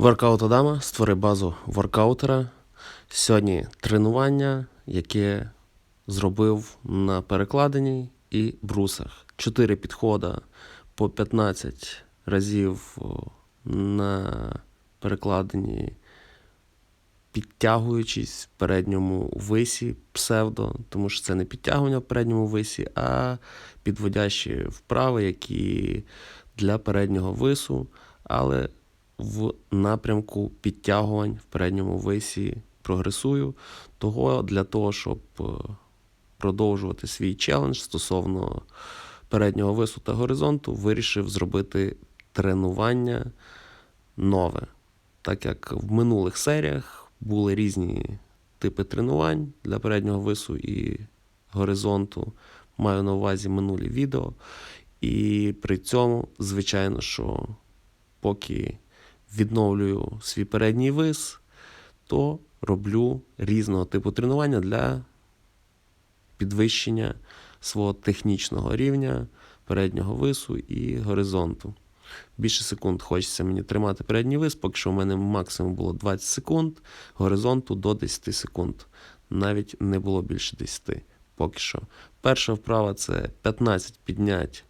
Воркаут Адама, створи базу воркаутера. Сьогодні тренування, яке зробив на перекладині і брусах. Чотири підходи по 15 разів на перекладині, підтягуючись в передньому висі псевдо, тому що це не підтягування в передньому висі, а підводящі вправи, які для переднього вису, але в напрямку підтягувань в передньому висі прогресую. Того для того, щоб е, продовжувати свій челендж стосовно переднього вису та горизонту, вирішив зробити тренування нове. Так як в минулих серіях були різні типи тренувань для переднього вису і горизонту. Маю на увазі минулі відео. І при цьому, звичайно, що поки відновлюю свій передній вис, то роблю різного типу тренування для підвищення свого технічного рівня, переднього вису і горизонту. Більше секунд хочеться мені тримати передній вис, поки що в мене максимум було 20 секунд, горизонту до 10 секунд. Навіть не було більше 10 поки що. Перша вправа це 15 піднять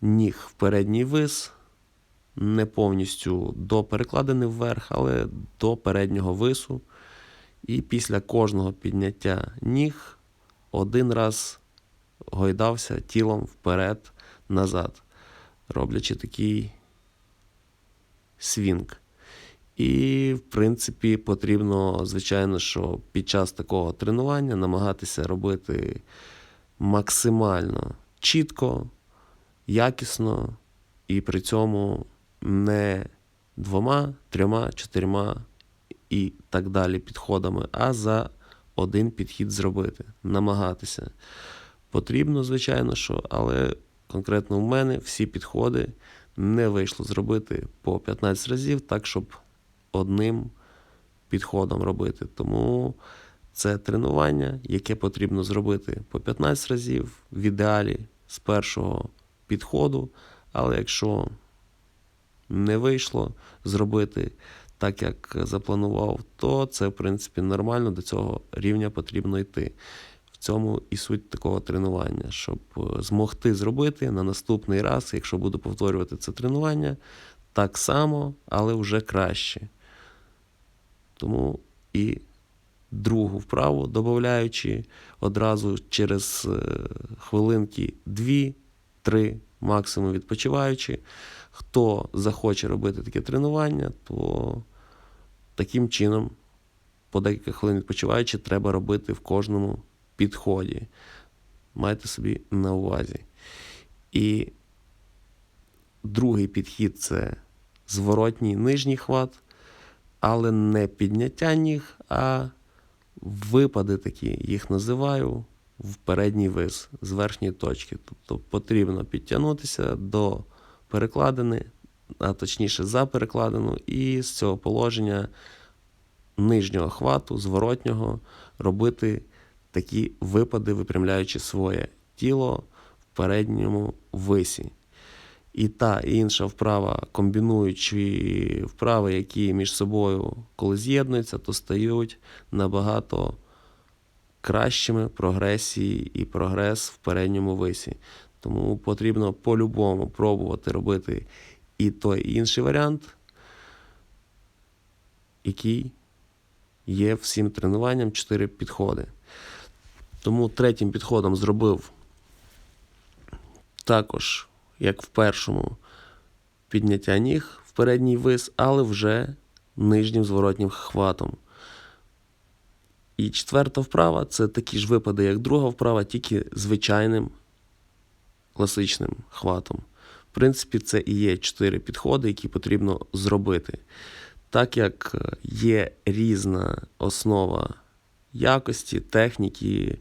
ніг в передній вис, не повністю до перекладини вверх, але до переднього вису. І після кожного підняття ніг один раз гойдався тілом вперед-назад, роблячи такий свінг. І, в принципі, потрібно, звичайно, що під час такого тренування намагатися робити максимально чітко, якісно і при цьому не двома, трьома, чотирма і так далі підходами, а за один підхід зробити, намагатися. Потрібно, звичайно, що, але конкретно в мене всі підходи не вийшло зробити по 15 разів, так, щоб одним підходом робити. Тому це тренування, яке потрібно зробити по 15 разів, в ідеалі з першого підходу. Але якщо не вийшло зробити так, як запланував, то це, в принципі, нормально, до цього рівня потрібно йти. В цьому і суть такого тренування, щоб е, змогти зробити на наступний раз, якщо буду повторювати це тренування, так само, але вже краще. Тому і другу вправу, додаючи одразу через е, хвилинки 2-3, максимум відпочиваючи. Хто захоче робити таке тренування, то таким чином, по декілька хвилин відпочиваючи, треба робити в кожному підході. Майте собі на увазі. І другий підхід це зворотній нижній хват, але не підняття ніг, а випади такі, їх називаю в передній вис з верхньої точки. Тобто потрібно підтягнутися до перекладини, а точніше за перекладину, і з цього положення нижнього хвату, зворотнього, робити такі випади, випрямляючи своє тіло в передньому висі. І та і інша вправа, комбінуючи вправи, які між собою, коли з'єднуються, то стають набагато кращими прогресії і прогрес в передньому висі. Тому потрібно по-любому пробувати робити і той і інший варіант, який є всім тренуванням 4 підходи. Тому третім підходом зробив також, як в першому, підняття ніг в передній вис, але вже нижнім зворотнім хватом. І четверта вправа це такі ж випади, як друга вправа, тільки звичайним класичним хватом. В принципі, це і є чотири підходи, які потрібно зробити. Так як є різна основа якості, техніки,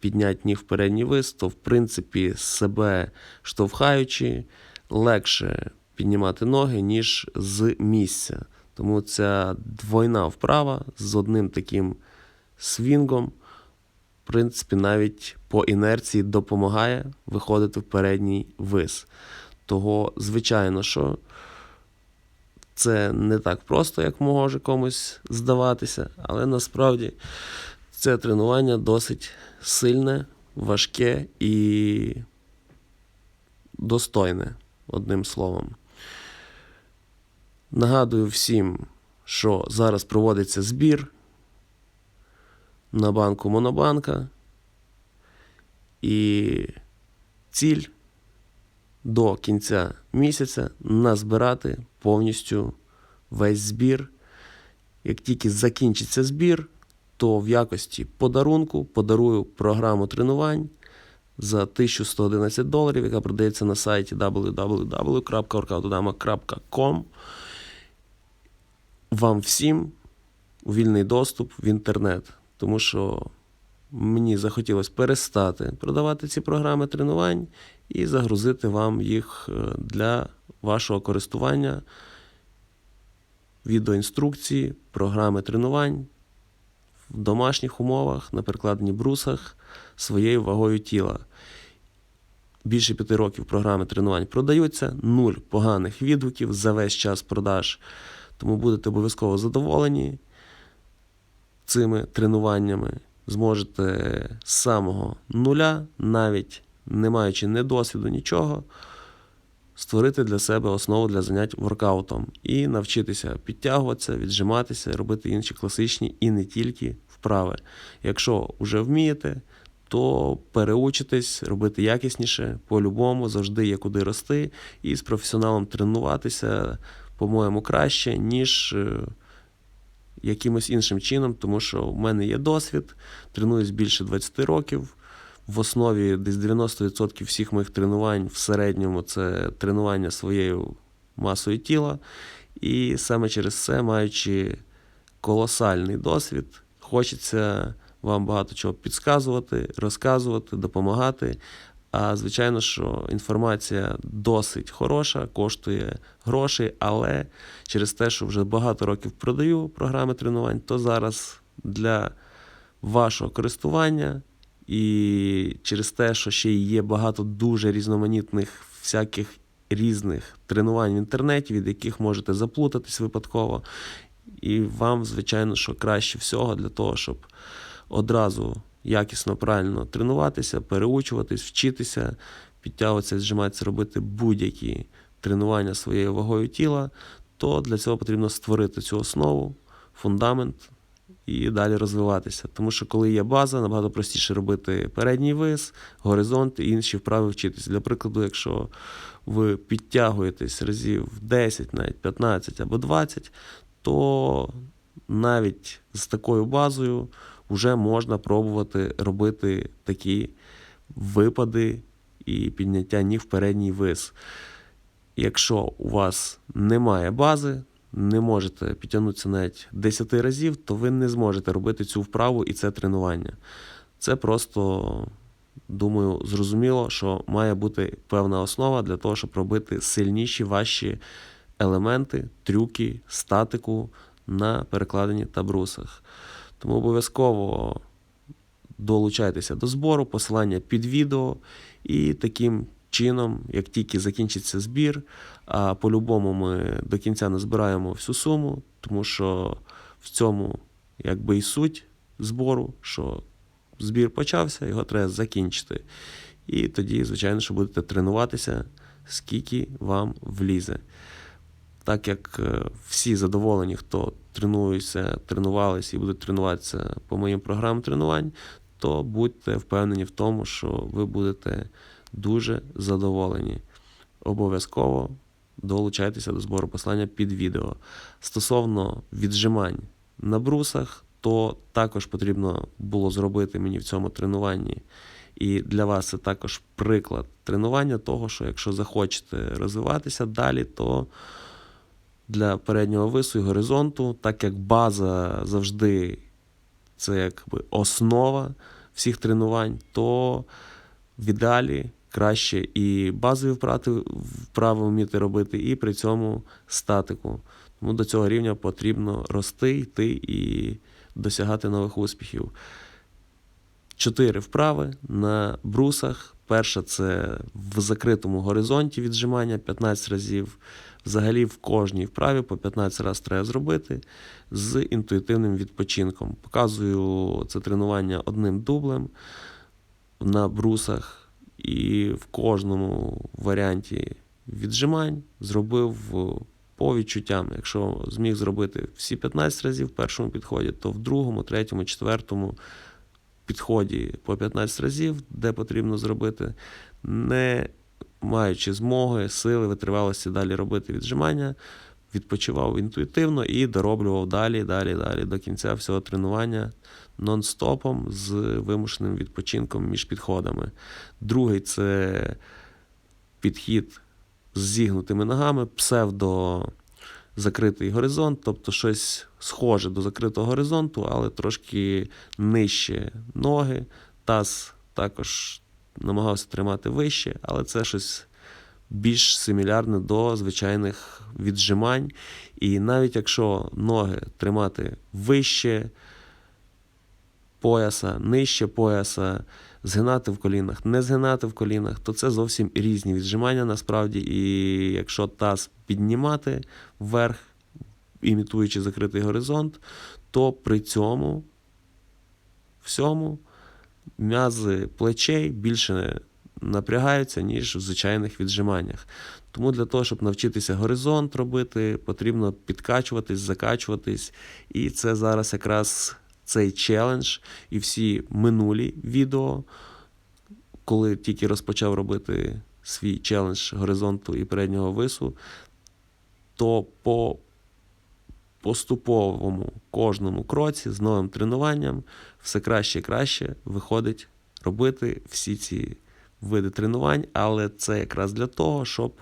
підняти ніг в передній вис, то в принципі себе штовхаючи, легше піднімати ноги, ніж з місця. Тому ця двойна вправа з одним таким свінгом, принципі, навіть по інерції допомагає виходити в передній вис. Того, звичайно, що Це не так просто, як може комусь здаватися, але насправді це тренування досить сильне, важке і достойне, одним словом. Нагадую всім, що зараз проводиться збір на банку Монобанка. І ціль до кінця місяця назбирати повністю весь збір. Як тільки закінчиться збір, то в якості подарунку подарую програму тренувань за 1111 доларів, яка продається на сайті www.workoutodama.com. Вам всім вільний доступ в інтернет, тому що мені захотілося перестати продавати ці програми тренувань і загрузити вам їх е, для вашого користування. Відеоінструкції, програми тренувань в домашніх умовах, на перекладенні брусах своєю вагою тіла. Більше п'яти років програми тренувань продаються, нуль поганих відгуків за весь час продаж. Тому будете обов'язково задоволені цими тренуваннями. Зможете з самого нуля, навіть не маючи ні досвіду, нічого, створити для себе основу для занять воркаутом і навчитися підтягуватися, віджиматися, робити інші класичні і не тільки вправи. Якщо вже вмієте, то переучитесь, робити якісніше, по-любому, завжди є куди рости, і з професіоналом тренуватися, по-моєму, краще, ніж е, якимось іншим чином, тому що в мене є досвід, тренуюсь більше 20 років. В основі десь 90% всіх моїх тренувань в середньому це тренування своєю масою тіла. І саме через це, маючи колосальний досвід, хочеться вам багато чого підказувати, розказувати, допомагати. А звичайно, що інформація досить хороша, коштує грошей, але через те, що вже багато років продаю програми тренувань, то зараз для вашого користування і через те, що ще є багато дуже різноманітних всяких різних тренувань в інтернеті, від яких можете заплутатись випадково. І вам, звичайно, що краще всього для того, щоб одразу якісно, правильно тренуватися, переучуватись, вчитися, підтягуватися, зжиматися, робити будь-які тренування своєю вагою тіла, то для цього потрібно створити цю основу, фундамент і далі розвиватися. Тому що, коли є база, набагато простіше робити передній вис, горизонт і інші вправи вчитися. Для прикладу, якщо ви підтягуєтесь разів 10, навіть 15 або 20, то навіть з такою базою вже можна пробувати робити такі випади і підняття ніг в передній вис. Якщо у вас немає бази, не можете підтягнутися навіть 10 разів, то ви не зможете робити цю вправу і це тренування. Це просто, думаю, зрозуміло, що має бути певна основа для того, щоб робити сильніші ваші елементи, трюки, статику на перекладенні та брусах. Тому обов'язково долучайтеся до збору, посилання під відео, і таким чином, як тільки закінчиться збір, а по-любому ми до кінця не збираємо всю суму, тому що в цьому якби і суть збору, що збір почався, його треба закінчити. І тоді, звичайно, що будете тренуватися, скільки вам влізе. Так як е, всі задоволені, хто тренуються, тренувалися і будуть тренуватися по моїм програмам тренувань, то будьте впевнені в тому, що ви будете дуже задоволені. Обов'язково долучайтеся до збору послання під відео. Стосовно віджимань на брусах, то також потрібно було зробити мені в цьому тренуванні. І для вас це також приклад тренування того, що якщо захочете розвиватися далі, то для переднього вису і горизонту, так як база завжди це якби основа всіх тренувань, то в ідеалі краще і базові вправи, вміти робити, і при цьому статику. Тому до цього рівня потрібно рости, йти і досягати нових успіхів. Чотири вправи на брусах. Перша це в закритому горизонті віджимання 15 разів взагалі в кожній вправі по 15 разів треба зробити з інтуїтивним відпочинком. Показую це тренування одним дублем на брусах, і в кожному варіанті віджимань зробив по відчуттям. Якщо зміг зробити всі 15 разів в першому підході, то в другому, третьому, четвертому підході по 15 разів, де потрібно зробити, не маючи змоги, сили, витривалості далі робити віджимання, відпочивав інтуїтивно і дороблював далі, далі, далі до кінця всього тренування нон-стопом з вимушеним відпочинком між підходами. Другий це підхід з зігнутими ногами, псевдо закритий горизонт, тобто щось схоже до закритого горизонту, але трошки нижче ноги. Таз також намагався тримати вище, але це щось більш симілярне до звичайних віджимань. І навіть якщо ноги тримати вище пояса, нижче пояса, згинати в колінах, не згинати в колінах, то це зовсім різні віджимання насправді. І якщо таз піднімати вверх, імітуючи закритий горизонт, то при цьому всьому м'язи плечей більше напрягаються, ніж в звичайних віджиманнях. Тому для того, щоб навчитися горизонт робити, потрібно підкачуватись, закачуватись. І це зараз якраз цей челендж і всі минулі відео, коли тільки розпочав робити свій челендж горизонту і переднього вису, то по поступовому кожному кроці з новим тренуванням все краще і краще виходить робити всі ці види тренувань, але це якраз для того, щоб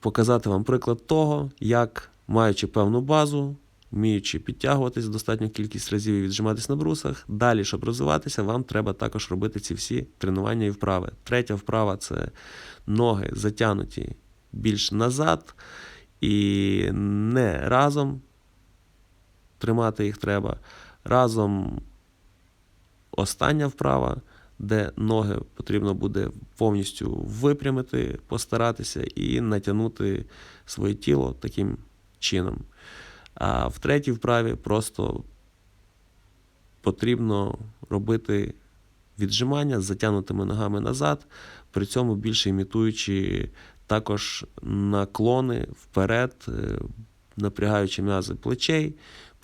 показати вам приклад того, як, маючи певну базу, вміючи підтягуватись достатню кількість разів і віджиматись на брусах, далі, щоб розвиватися, вам треба також робити ці всі тренування і вправи. Третя вправа це ноги затягнуті більш назад і не разом тримати їх треба. Разом остання вправа, де ноги потрібно буде повністю випрямити, постаратися і натягнути своє тіло таким чином. А в третій вправі просто потрібно робити віджимання з затягнутими ногами назад, при цьому більше імітуючи також наклони вперед, е, напрягаючи м'язи плечей,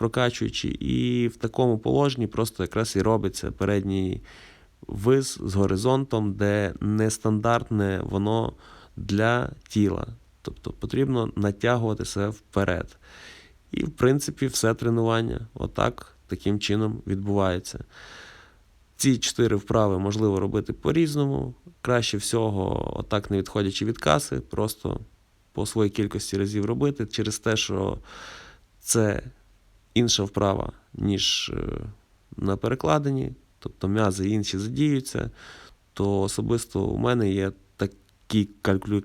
прокачуючи, і в такому положенні просто якраз і робиться передній вис з горизонтом, де нестандартне воно для тіла. Тобто потрібно натягувати себе вперед. І, в принципі, все тренування отак таким чином відбувається. Ці чотири вправи можливо робити по-різному. Краще всього, отак не відходячи від каси, просто по своїй кількості разів робити через те, що це інша вправа, ніж е, на перекладині, тобто м'язи інші задіються, то особисто у мене є такий калькулю...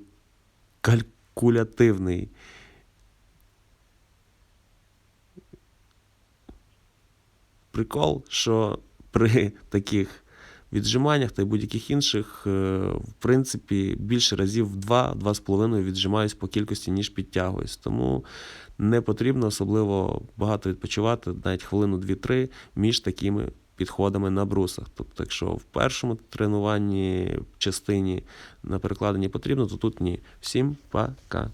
калькулятивний прикол, що при таких віджиманнях та й будь-яких інших, е, в принципі, більше разів в 2-2,5 віджимаюсь по кількості, ніж підтягуюсь. Тому не потрібно особливо багато відпочивати, навіть хвилину 2-3 між такими підходами на брусах. Тобто, якщо в першому тренуванні частині на перекладенні потрібно, то тут ні. Всім пока.